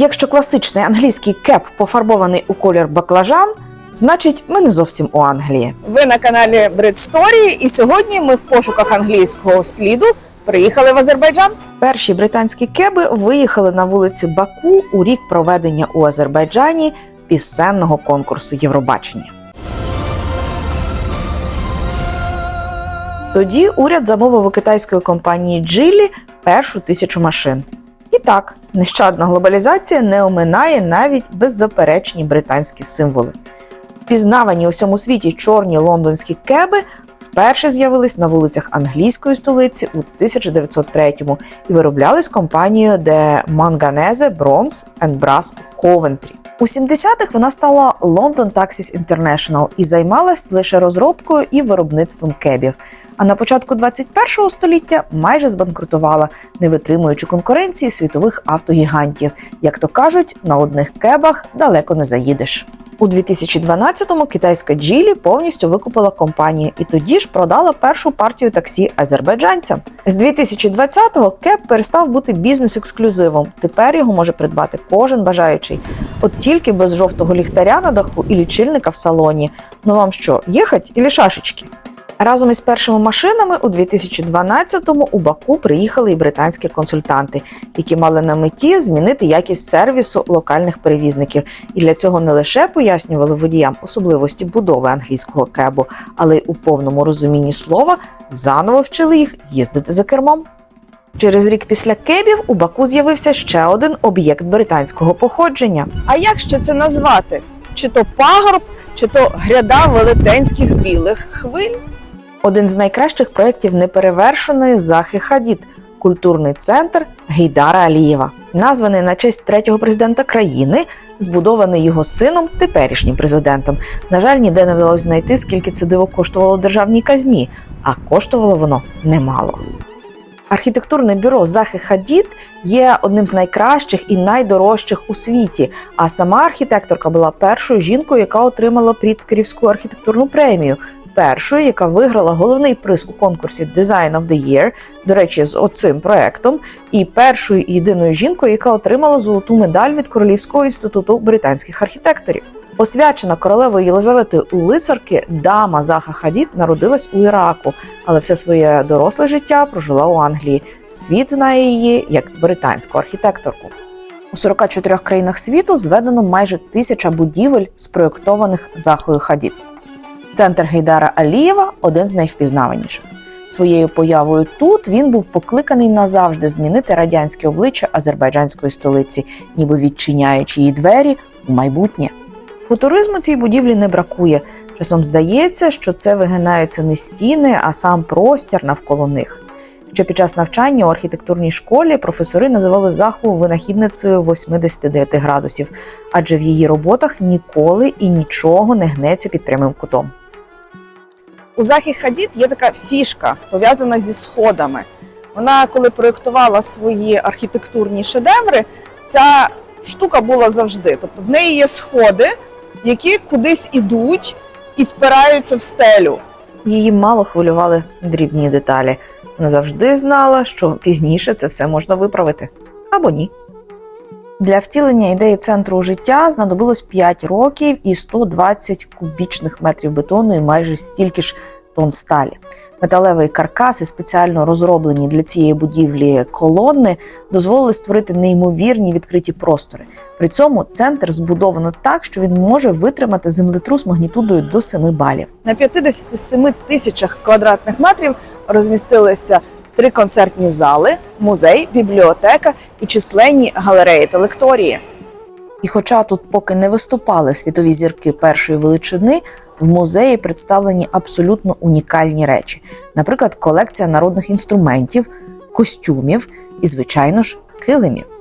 Якщо класичний англійський кеп пофарбований у колір баклажан, значить ми не зовсім у Англії. Ви на каналі Brit Story, і сьогодні ми в пошуках англійського сліду приїхали в Азербайджан. Перші британські кеби виїхали на вулиці Баку у рік проведення у Азербайджані пісенного конкурсу Євробачення. Тоді уряд замовив у китайської компанії Джилі першу тисячу машин. І так, нещадна глобалізація не оминає навіть беззаперечні британські символи. Пізнавані у всьому світі чорні лондонські кеби вперше з'явились на вулицях англійської столиці у 1903-му і вироблялись компанією The Manganese Bronze and Brass у Coventry. У 70-х вона стала London Taxis International і займалась лише розробкою і виробництвом кебів. А на початку 21-го століття майже збанкрутувала, не витримуючи конкуренції світових автогігантів. Як то кажуть, на одних кебах далеко не заїдеш. У 2012-му китайська Джілі повністю викупила компанію і тоді ж продала першу партію таксі азербайджанцям. З 2020-го кеп перестав бути бізнес-ексклюзивом. Тепер його може придбати кожен бажаючий. От тільки без жовтого ліхтаря на даху і лічильника в салоні. Ну вам що, їхать і шашечки? Разом із першими машинами у 2012-му у Баку приїхали і британські консультанти, які мали на меті змінити якість сервісу локальних перевізників. І для цього не лише пояснювали водіям особливості будови англійського кебу, але й у повному розумінні слова заново вчили їх їздити за кермом. Через рік після кебів у Баку з'явився ще один об'єкт британського походження. А як ще це назвати? Чи то пагорб, чи то гряда велетенських білих хвиль? Один з найкращих проєктів неперевершеної Захи Хадід культурний центр Гейдара Алієва, названий на честь третього президента країни, збудований його сином, теперішнім президентом. На жаль, ніде не вдалося знайти, скільки це диво коштувало державній казні, а коштувало воно немало. Архітектурне бюро Захи Хадід є одним з найкращих і найдорожчих у світі. А сама архітекторка була першою жінкою, яка отримала Пріцкерівську архітектурну премію. Першою, яка виграла головний приз у конкурсі Design of the Year, до речі, з оцим проектом, і першою і єдиною жінкою, яка отримала золоту медаль від Королівського інституту британських архітекторів. Освячена королевою Єлизаветою у лицарки, дама Заха Хадід народилась у Іраку, але все своє доросле життя прожила у Англії. Світ знає її як британську архітекторку. У 44 країнах світу зведено майже тисяча будівель, спроєктованих Захою Хадід. Центр Гейдара Алієва один з найвпізнаваніших. Своєю появою тут він був покликаний назавжди змінити радянське обличчя азербайджанської столиці, ніби відчиняючи її двері у майбутнє. Футуризму цій будівлі не бракує. Часом здається, що це вигинаються не стіни, а сам простір навколо них. Ще під час навчання у архітектурній школі професори називали заху винахідницею 89 градусів, адже в її роботах ніколи і нічого не гнеться під прямим кутом. У Захі Хадід є така фішка, пов'язана зі сходами. Вона, коли проєктувала свої архітектурні шедеври, ця штука була завжди. Тобто в неї є сходи, які кудись ідуть і впираються в стелю. Її мало хвилювали дрібні деталі. Вона завжди знала, що пізніше це все можна виправити або ні. Для втілення ідеї центру життя знадобилось 5 років і 120 кубічних метрів бетону і майже стільки ж тонн сталі. Металевий каркас і спеціально розроблені для цієї будівлі колони дозволили створити неймовірні відкриті простори. При цьому центр збудовано так, що він може витримати землетрус магнітудою до 7 балів. На 57 тисячах квадратних метрів розмістилися три концертні зали, музей, бібліотека і численні галереї та лекторії. І хоча тут поки не виступали світові зірки першої величини, в музеї представлені абсолютно унікальні речі, наприклад, колекція народних інструментів, костюмів і, звичайно ж, килимів.